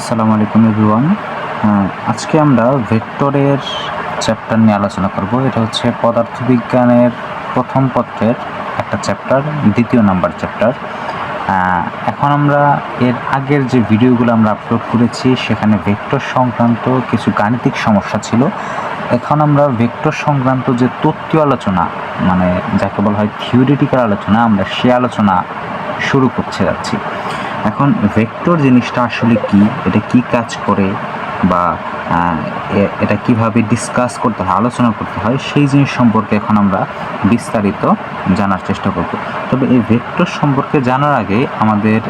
আসসালামু আলাইকুম, এভরিওয়ান। আজকে আমরা ভেক্টরের চ্যাপ্টার নিয়ে আলোচনা করব। এটা হচ্ছে পদার্থবিজ্ঞানের প্রথম পত্রের একটা চ্যাপ্টার, দ্বিতীয় নাম্বার চ্যাপ্টার। এখন আমরা এর আগের যে ভিডিওগুলো আমরা আপলোড করেছি, সেখানে ভেক্টর সংক্রান্ত কিছু গাণিতিক সমস্যা ছিল। এখন আমরা ভেক্টর সংক্রান্ত যে তথ্য আলোচনা মানে যাকে বলা হয় থিওরিটিক্যাল আলোচনা, আমরা সে আলোচনা শুরু করতে যাচ্ছি। এখন ভেক্টর জিনিসটা আসলে কি? এটা কি কাজ করে? বা এটা কীভাবে ডিসকাস করতে হয়, আলোচনা করতে হয়, সেই জিনিস সম্পর্কে এখন আমরা বিস্তারিত জানার চেষ্টা করব। তবে এই ভেক্টর সম্পর্কে জানার আগে আমাদের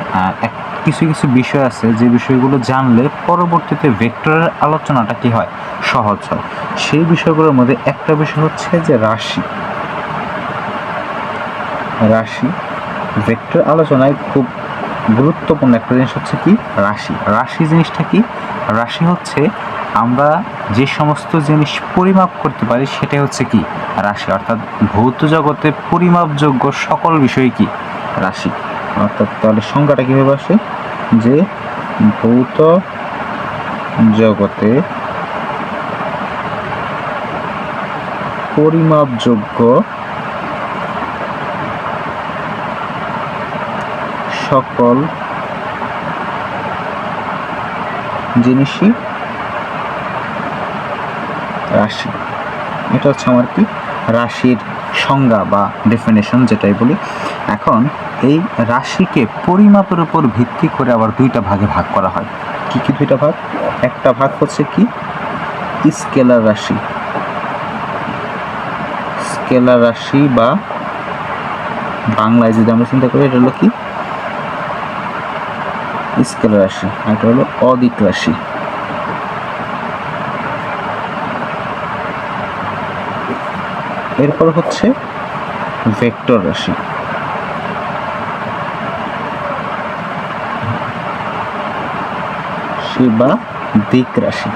এক, কিছু কিছু বিষয় আছে যে বিষয়গুলো জানলে পরবর্তীতে ভেক্টরের আলোচনাটা কি হয়? সহজ হয়। সেই বিষয়গুলোর মধ্যে একটা বিষয় হচ্ছে যে রাশি। রাশি ভেক্টর আলোচনায় খুব গুরুত্বপূর্ণ একটা জিনিস হচ্ছে কি? রাশি। রাশি জিনিসটা কি? রাশি হচ্ছে আমরা যে সমস্ত জিনিস পরিমাপ করতে পারি সেটাই হচ্ছে কি? রাশি। অর্থাৎ ভৌত জগতে পরিমাপযোগ্য সকল বিষয় কি? রাশি। অর্থাৎ তাহলে সংজ্ঞাটা কীভাবে আসে? যে ভৌত জগতে পরিমাপযোগ্য সকল জিনিসই রাশি। এটা হচ্ছে আমার কি? রাশির সংজ্ঞা বা ডেফিনেশন যেটাই বলি। এখন এই রাশিকে পরিমাপের উপর ভিত্তি করে আবার দুইটা ভাগে ভাগ করা হয়। কি কি দুইটা ভাগ? একটা ভাগ হচ্ছে কি? স্কেলার রাশি। স্কেলার রাশি বা বাংলায় যদি আমরা চিন্তা করি, এটা হলো কি? স্কেলার রাশি এটা হলো অদিক রাশি। এরপর হচ্ছে ভেক্টর রাশি। বা দিক রাশি।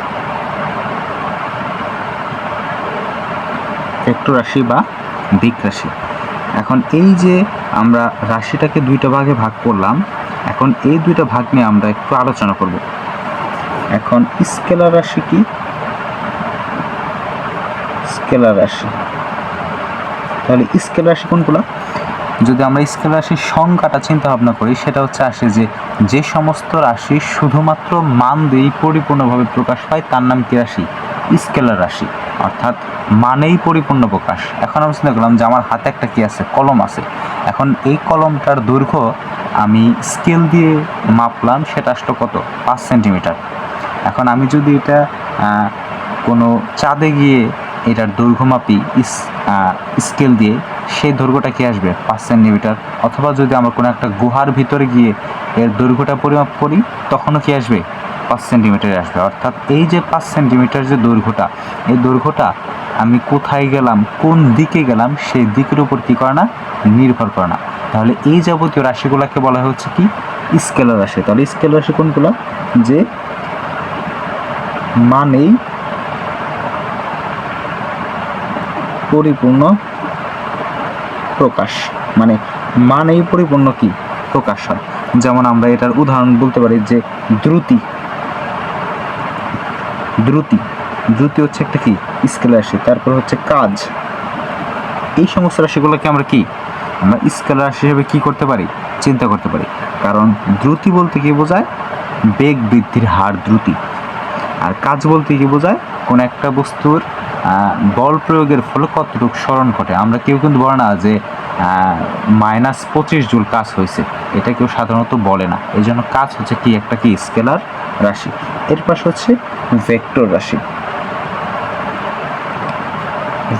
ভেক্টর রাশি বা দিক রাশি। এখন এই যে আমরা রাশিটাকে দুইটা ভাগে ভাগ করলাম এখন এই দুইটা ভাগ নিয়ে আমরা একটু আলোচনা করব। এখন স্কেলার রাশি কি? স্কেলার রাশি। তাহলে স্কেলার রাশি কোনগুলো? যদি আমরা স্কেলার রাশির সংখ্যাটা চিন্তা ভাবনা করি, সেটা হচ্ছে আসে যে যে সমস্ত রাশি শুধুমাত্র মান দিয়েই পরিপূর্ণভাবে প্রকাশ পায়, তার নাম কি রাশি? স্কেলার রাশি। অর্থাৎ মানেই পরিপূর্ণ প্রকাশ। এখন আমি চিন্তা করলাম যে আমার হাতে একটা কি আছে? কলম আছে। এখন এই কলমটার দৈর্ঘ্য আমি স্কেল দিয়ে মাপলাম সেটা আসলো কত? পাঁচ সেন্টিমিটার এখন আমি যদি এটা কোনো চাঁদে গিয়ে এটার দৈর্ঘ্য মাপি স্কেল দিয়ে, সেই দৈর্ঘ্যটা কি আসবে? পাঁচ সেন্টিমিটার অথবা যদি আমরা কোনো একটা গুহার ভিতরে গিয়ে এর দৈর্ঘ্যটা পরিমাপ করি, তখনও কি আসবে? পাঁচ সেন্টিমিটার আসবে। অর্থাৎ এই যে পাঁচ সেন্টিমিটার যে দৈর্ঘ্যটা, এই দৈর্ঘ্যটা আমি কোথায় গেলাম, কোন দিকে গেলাম, সেই দিকের উপর কী করে না? নির্ভর করে না। তাহলে এই যাবতীয় রাশিগুলোকে বলা হচ্ছে কি? স্কেলার রাশি। তাহলে স্কেলার রাশি কোনগুলো? যে মানেই পরিপূর্ণ প্রকাশ। মানে মানেই পরিপূর্ণ কি? প্রকাশ হয়। যেমন আমরা এটার উদাহরণ বলতে পারি যে দ্রুতি। দ্রুতি। দ্রুতি হচ্ছে একটা কি? স্কেলার রাশি। তারপর হচ্ছে কাজ। এই সমস্ত রাশিগুলোকে আমরা কি? আমরা স্কেল রাশি হিসেবে কি করতে পারি? চিন্তা করতে পারি। কারণ দ্রুতি বলতে কি বোঝায়? বেগ বৃদ্ধির হার দ্রুতি। আর কাজ বলতে কি বোঝায়? কোন একটা বস্তুর বল প্রয়োগের ফলে কতটুকু স্মরণ ঘটে। আমরা কেউ কিন্তু বলে না যে মাইনাস পঁচিশ জুল কাজ হয়েছে। এটা কেউ সাধারণত বলে না। এই জন্য কাজ হচ্ছে কি একটা কি? স্কেলার রাশি। এর পাশে হচ্ছে ভেক্টর রাশি।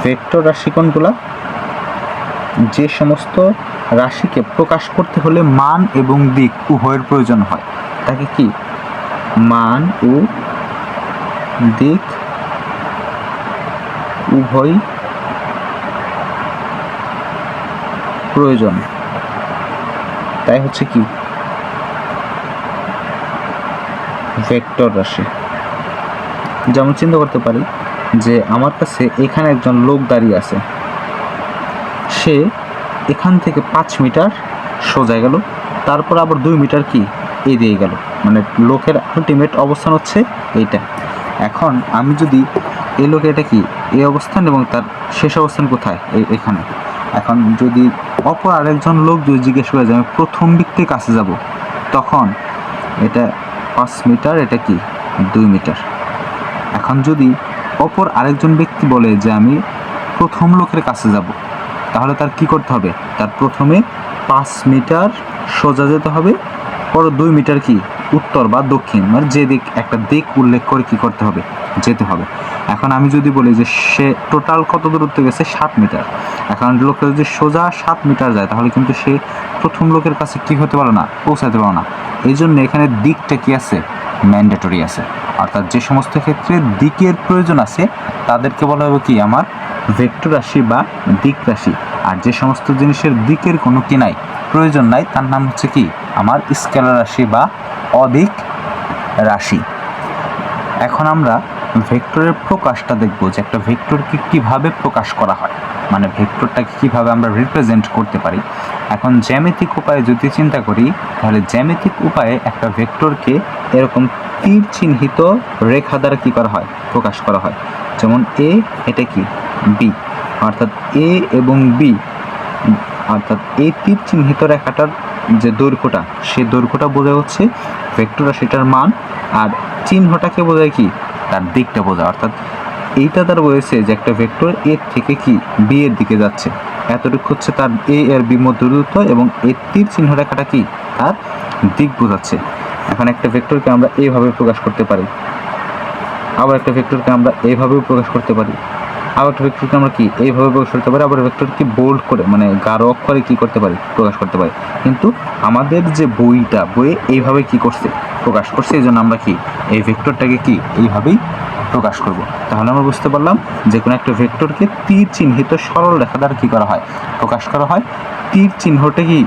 ভেক্টর রাশি কোনগুলা? যে সমস্ত রাশিকে প্রকাশ করতে হলে মান এবং দিক উভয়ের প্রয়োজন হয়। তাকে কি? মান ও দিক উভয় প্রয়োজন। তাই হচ্ছে কি? ভেক্টর রাশি। যেমন চিন্তা করতে পারি যে আমার কাছে এখানে একজন লোক দাঁড়িয়ে আছে। সে এখান থেকে পাঁচ মিটার সোজা গেল। তারপর আবার দুই মিটার কি? এই দিয়ে গেল। মানে লোকের আলটিমেট অবস্থান হচ্ছে এইটা। এখন আমি যদি এই লোকে এটা কি? এই অবস্থান এবং তার শেষ অবস্থান কোথায়? এখানে। এখন যদি অপর আরেকজন লোক যদি জিজ্ঞেস করে যে, আমি প্রথম দিক থেকে কাছে যাব তখন এটা পাঁচ মিটার, এটা কি? দুই মিটার। এখন যদি অপর আরেকজন ব্যক্তি বলে যে, আমি প্রথম লোকের কাছে যাব তাহলে তার কি করতে হবে? তার প্রথমে পাঁচ মিটার সোজা যেতে হবে, পরে দুই মিটার কি? উত্তর বা দক্ষিণ মানে যে দিক, একটা দিক উল্লেখ করে কি করতে হবে? যেতে হবে। এখন আমি যদি বলি যে সে টোটাল কত দূরত্ব গেছে? সাত মিটার। এখন লোকটা যদি সোজা সাত মিটার যায়, তাহলে কিন্তু সে প্রথম লোকের কাছে কি হতে পারে না? পৌঁছাতে পারে না। এই জন্য এখানে দিকটা কি আছে? ম্যান্ডেটরি আছে। অর্থাৎ যে সমস্ত ক্ষেত্রে দিকের প্রয়োজন আছে, তাদেরকে বলা হবে কি? আমার ভেক্টর রাশি বা দিক রাশি। আর যে সমস্ত জিনিসের দিকের কোনো কি নাই, প্রয়োজন নাই, তার নাম হচ্ছে কি? আমার স্কেলার রাশি বা অদিক রাশি। এখন আমরা ভেক্টরের প্রকাশটা দেখব যে একটা ভেক্টরকে কীভাবে প্রকাশ করা হয়। মানে ভেক্টরটাকে কীভাবে আমরা রিপ্রেজেন্ট করতে পারি। এখন জ্যামিতিক উপায়ে যদি চিন্তা করি, তাহলে জ্যামিতিক উপায়ে একটা ভেক্টরকে এরকম তীর চিহ্নিত রেখা দ্বারা কী করা হয়? প্রকাশ করা হয়। যেমন এ, এটা কি? বি অর্থাৎ এ এবং বি অর্থাৎ এই তীর চিহ্নিত রেখাটার যে দৈর্ঘ্যটা সেই দৈর্ঘ্যটা বোঝায় হচ্ছে ভেক্টর সেটার মান, আর চিহ্নটাকে বোঝায় কি? তার দিকটা বোঝায়। অর্থাৎ এইটা তার বলেছে যে একটা ভেক্টর এর থেকে কি বি এর দিকে যাচ্ছে। এতটুকু হচ্ছে তার এ এর বি মধ্যে দূরত্ব এবং এর তীর চিহ্ন রেখাটা কি? তার দিক বোঝাচ্ছে। এখন একটা ভেক্টরকে আমরা এইভাবে প্রকাশ করতে পারি। আবার একটা ভেক্টরকে আমরা এইভাবেও প্রকাশ করতে পারি। আবার ভেক্টরকে আমরা কি, এইভাবে প্রকাশ করতে পারি, আবার ভেক্টরকে বোল্ড করে মানে গাঢ় অক্ষরে কি করতে পারি, প্রকাশ করতে পারি। কিন্তু আমাদের যে বইটা, বইয়ে এইভাবে কি করছে, প্রকাশ করছে এই জন্য আমরা কি, এই ভেক্টরটাকে কি, এইভাবেই প্রকাশ করব। তাহলে আমরা বুঝতে পারলাম যে কোনো একটা ভেক্টরকে তীর চিহ্নিত সরল রেখা দ্বারা কী করা হয়, প্রকাশ করা হয়। তীর চিহ্নটা কি,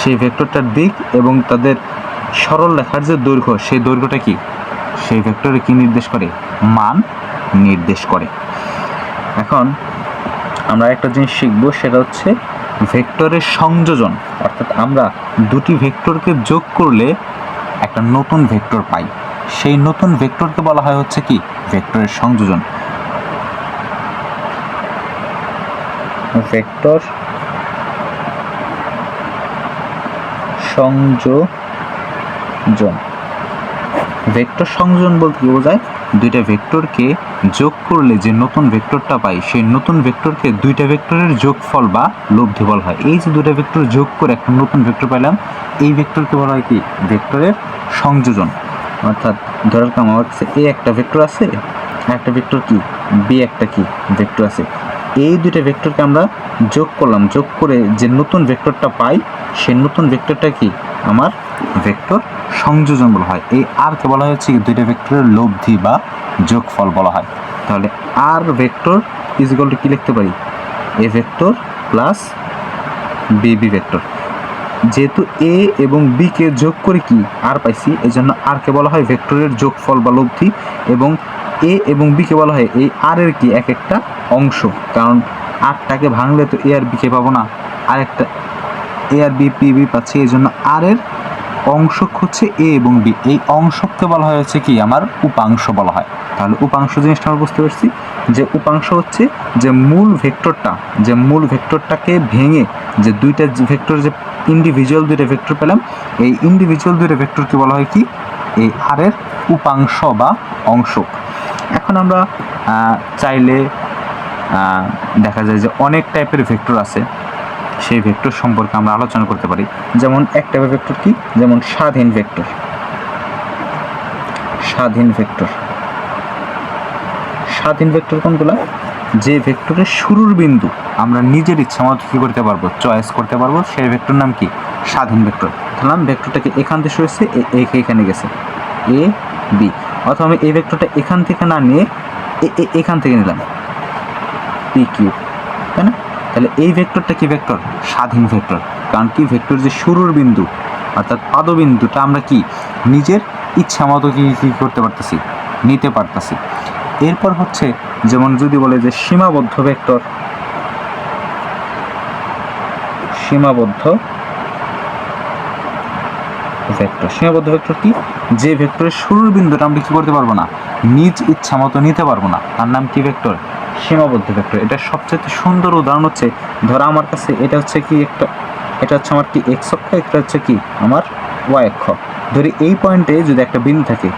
সেই ভেক্টরটার দিক এবং তাদের সরল রেখার যে দৈর্ঘ্য, সেই দৈর্ঘ্যটা কি, সেই ভেক্টরে কি নির্দেশ করে? মান নির্দেশ করে। এখন আমরা একটা জিনিস শিখব, সেটা হচ্ছে ভেক্টরের সংযোজন। অর্থাৎ আমরা দুটি ভেক্টরকে যোগ করলে একটা নতুন ভেক্টর পাই। সেই নতুন ভেক্টরকে বলা হয় হচ্ছে কি? ভেক্টরের সংযোজন। ভেক্টর সংযোজন। ভেক্টর সংযোজন বলতে কি বোঝায়? দুইটা ভেক্টরকে যোগ করলে যে নতুন ভেক্টরটা পাই, সেই নতুন ভেক্টরকে দুইটা ভেক্টরের যোগফল বা লব্ধি বলা হয়। এই যে দুইটা ভেক্টর যোগ করে একটা নতুন ভেক্টর পাইলাম, এই ভেক্টরকে বলা হয় কি? ভেক্টরের সংযোজন। অর্থাৎ ধরার কাম আমার কাছে এ একটা ভেক্টর আছে, একটা ভেক্টর কি? বি একটা কি? ভেক্টর আছে। এই দুইটা ভেক্টরকে আমরা যোগ করলাম, যোগ করে যে নতুন ভেক্টরটা পাই, সেই নতুন ভেক্টরটা কি? আমার ভেক্টর সংযোজন বলা হয়। এই আরকে বলা হচ্ছে কি দুইটা ভেক্টরের লব্ধি বা যোগফল বলা হয়। তাহলে R vector is equal to কী লিখতে পারি? A vector plus B B vector যেহেতু এ এবং বি কে যোগ করে কি আর পাইছি এই জন্য আরকে বলা হয় ভেক্টরের যোগফল বা লব্ধি এবং এ এবং বি কে বলা হয় এই আর এর কি এক একটা অংশ। কারণ আরটাকে ভাঙলে তো এ আর বি কে পাবো না। আরেকটা এ আর বি পি বি পাচ্ছি এই জন্য আর এর অংশক হচ্ছে এ এবং বি। এই অংশককে বলা হয় হচ্ছে কি? আমার উপাংশ বলা হয়। তাহলে উপাংশ জিনিসটা আমরা বুঝতে পারছি যে উপাংশ হচ্ছে যে মূল ভেক্টরটা, যে মূল ভেক্টরটাকে ভেঙে যে দুইটা ভেক্টর, যে ইন্ডিভিজুয়াল দুইটা ভেক্টর পেলাম, এই ইন্ডিভিজুয়াল দুইটা ভেক্টরকে বলা হয় কি? এই আর এর উপাংশ বা অংশক এখন আমরা চাইলে দেখা যায় যে অনেক টাইপের ভেক্টর আছে। সেই ভেক্টর সম্পর্কে আমরা আলোচনা করতে পারি। যেমন এক টাইপের ভেক্টর কি? যেমন স্বাধীন ভেক্টর স্বাধীন ভেক্টর স্বাধীন ভেক্টর কোনগুলো? যে ভেক্টরের শুরুর বিন্দু আমরা নিজের ইচ্ছা মতো কী করতে পারব? চয়েস করতে পারব। সেই ভেক্টর নাম কি? স্বাধীন ভেক্টর ধরলাম ভেক্টরটাকে এখান থেকে এ- এখানে গেছে। A, B. অথবা আমি এই ভেক্টরটা এখান থেকে না নিয়ে এখান থেকে নিলাম। পি কিউ তাই না? তাহলে এই ভেক্টরটা কি ভেক্টর? স্বাধীন ভেক্টর। কারণ কি? ভেক্টর যে শুরুর বিন্দু, অর্থাৎ পাদবিন্দুটা আমরা কি? নিজের ইচ্ছা মতো কি কি করতে পারতেছি, নিতে পারতেছি। এরপর হচ্ছে, যেমন যদি বলে যে সীমাবদ্ধ ভেক্টর সীমাবদ্ধ ভেক্টর। সীমাবদ্ধ ভেক্টর কি? যে ভেক্টরের শুরুর বিন্দুটা আমরা কি করতে পারব না? নিজ ইচ্ছা মতো নিতে পারব না। তার নাম কি ভেক্টর? সীমাবদ্ধ ভেক্টর এটা সবচেয়ে সুন্দর উদাহরণ হচ্ছে, ধরো আমার কাছে এটা হচ্ছে কি একটা, এটা হচ্ছে আমার কি এক্স অক্ষ, এটা হচ্ছে কি আমার ওয়াই অক্ষ। ধরি এই পয়েন্টে যদি একটা বিন্দু থাকে,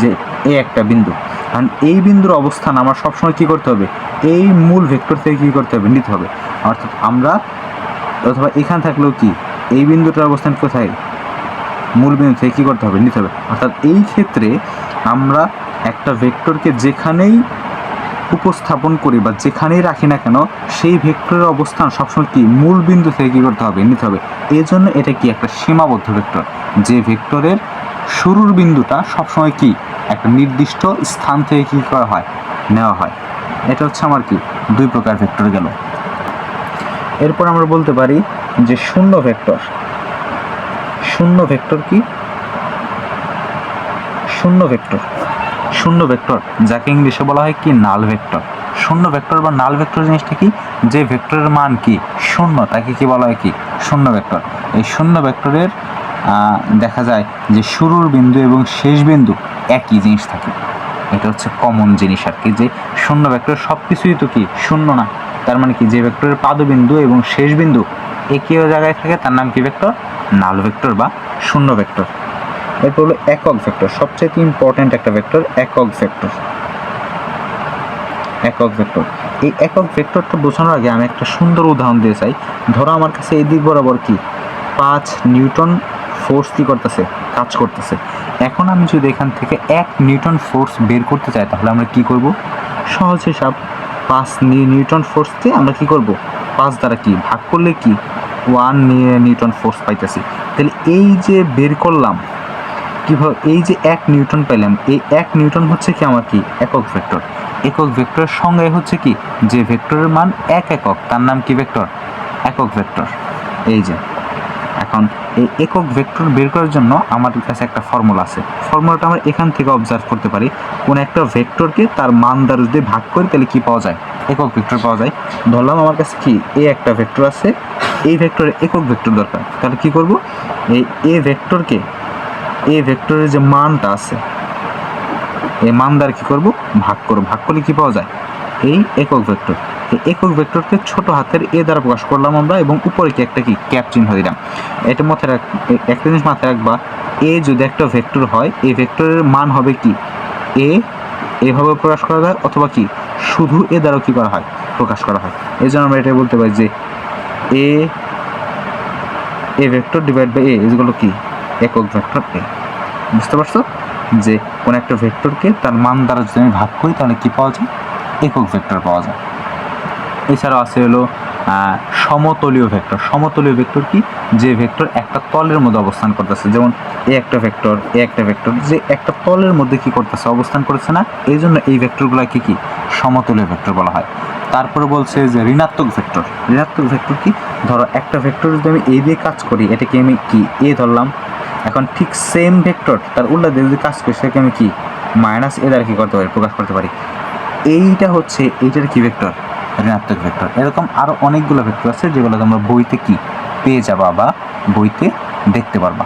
যে এ একটা বিন্দু, কারণ এই বিন্দুর অবস্থান আমার সবসময় কি করতে হবে? এই মূল ভেক্টর থেকে কি করতে হবে? নিতে হবে। অর্থাৎ আমরা, অথবা এখান থাকলেও কি, এই বিন্দুটার অবস্থান কোথায়? মূল বিন্দু থেকে কী করতে হবে? নিতে হবে। অর্থাৎ এই ক্ষেত্রে আমরা একটা ভেক্টরকে যেখানেই উপস্থাপন করি বা যেখানেই রাখি না কেন, সেই ভেক্টরের অবস্থান সবসময় কি? মূল বিন্দু থেকে কী করতে হবে? নিতে হবে। এই জন্য এটা কি? একটা সীমাবদ্ধ ভেক্টর। যে ভেক্টরের শুরুর বিন্দুটা সবসময় কি? একটা নির্দিষ্ট স্থান থেকে কী করা হয়? নেওয়া হয়। এটা হচ্ছে আমার কি? দুই প্রকার ভেক্টর গেল। এরপর আমরা বলতে পারি যে শূন্য ভেক্টর। শূন্য ভেক্টর কি? শূন্য ভেক্টর। শূন্য ভেক্টর, যাকে ইংলিশে বলা হয় কি? নাল ভেক্টর। শূন্য ভেক্টর বা নাল ভেক্টর জিনিসটা কি? যে ভেক্টরের মান কি? শূন্য, তাকে কি বলা হয় কি? শূন্য ভেক্টর। এই শূন্য ভেক্টরের দেখা যায় যে শুরুর বিন্দু এবং শেষ বিন্দু একই জিনিস থাকে। এটা হচ্ছে কমন জিনিস আর কি, যে শূন্য ভেক্টর সব কিছুই তো কি? শূন্য না। তার মানে কি? যে ভেক্টরের পাদবিন্দু এবং শেষ বিন্দু একই জায়গায় থাকে, তার নাম কি ভেক্টর? নাল ভেক্টর বা শূন্য ভেক্টর। এরপর হলো একক ভেক্টর সবচেয়ে ইম্পর্ট্যান্ট একটা ভেক্টর একক ভেক্টর। একক ভেক্টর। এই একক ভেক্টরটা বোঝানোর আগে আমি একটা সুন্দর উদাহরণ দিয়ে চাই। ধরো আমার কাছে এই দিক বরাবর কি? পাঁচ নিউটন ফোর্স কি করতেছে? কাজ করতেছে। এখন আমি যদি এখান থেকে এক নিউটন ফোর্স বের করতে চাই, তাহলে আমরা কি করব? সহজ হিসাব, পাঁচ নিউটন ফোর্সকে আমরা কি করব? পাঁচ দ্বারা কি? ভাগ করলে কি? ওয়ান নিউটন ফোর্স পাইতেছি। তাহলে এই যে বের করলাম কীভাবে এই যে এক নিউটন পেলাম, এই এক নিউটন হচ্ছে কি আমার কি? একক ভেক্টর। একক ভেক্টরের সঙ্গে হচ্ছে কি? যে ভেক্টরের মান এক একক, তার নাম কি ভেক্টর? একক ভেক্টর। এই যে, এখন এই একক ভেক্টর বের করার জন্য আমাদের কাছে একটা ফর্মুলা আছে। ফর্মুলাটা আমরা এখান থেকে অবজার্ভ করতে পারি। কোন একটা ভেক্টরকে তার মান দ্বারা যদি ভাগ করি, তাহলে কি পাওয়া যায়? একক ভেক্টর পাওয়া যায়। ধরলাম আমার কাছে কি? এ একটা ভেক্টর আছে। এই ভেক্টরের একক ভেক্টর দরকার। তাহলে কি করব? এই এ ভেক্টরকে এ ভেক্টরের যে মানটা আছে, এই মান দ্বারা কী করব? ভাগ করব। ভাগ করলে কী পাওয়া যায়? এই একক ভেক্টর। এই একক ভেক্টরকে ছোট হাতের এ দ্বারা প্রকাশ করলাম আমরা এবং উপরে কি একটা কি? ক্যাপ চিহ্ন দিলাম। এটা মাথায় রাখ একটা জিনিস মাথায় রাখবা এ যদি একটা ভেক্টর হয়, এই ভেক্টরের মান হবে কি? এ এভাবে প্রকাশ করা যায় অথবা কি? শুধু এ দ্বারাও কী করা হয়? প্রকাশ করা হয়। এই জন্য আমরা এটা বলতে পারি যে A A vector divide by A এগুলো কি? একক ভেক্টর এ বুঝতে পারছ? যে কোন একটা ভেক্টরকে তার মান দ্বারা যদি আমি ভাগ করি, তাহলে কি পাওয়া যায়? একক ভেক্টর পাওয়া যায়। এছাড়াও আছে হলো সমতলীয় ভেক্টর। সমতলীয় ভেক্টর কি? যে ভেক্টর একটা তলের মধ্যে অবস্থান করতেছে। যেমন এ একটা ভেক্টর এ একটা ভেক্টর, যে একটা তলের মধ্যে কি করতেছে? অবস্থান করছে না? এই জন্য এই ভেক্টরগুলোকে কি? সমতলীয় ভেক্টর বলা হয়। তারপরে বলছে যে ঋণাত্মক ভেক্টর। ঋণাত্মক ভেক্টর কি? ধরো একটা ভেক্টর যদি আমি এই দিয়ে কাজ করি, এটাকে আমি কি? এ ধরলাম। এখন ঠিক সেম ভেক্টর তার উল্টা যদি কাজ করি, সেটাকে আমি কি মাইনাস এ দ্বারা কি করতে পারি? প্রকাশ করতে পারি। এইটা হচ্ছে, এইটার কি ভেক্টর ঋণাত্মক ভেক্টর এরকম আরও অনেকগুলো ভেক্টর আছে, যেগুলো তোমরা বইতে কি পেয়ে যাবা বা বইতে দেখতে পারবা।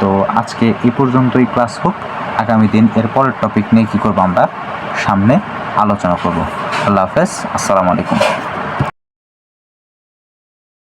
তো আজকে এ পর্যন্তই ক্লাস হোক। আগামী দিন এর পরের টপিক নিয়ে কী করব আমরা? সামনে আলোচনা করব। আল্লাহ হাফেজ। আসসালামু আলাইকুম।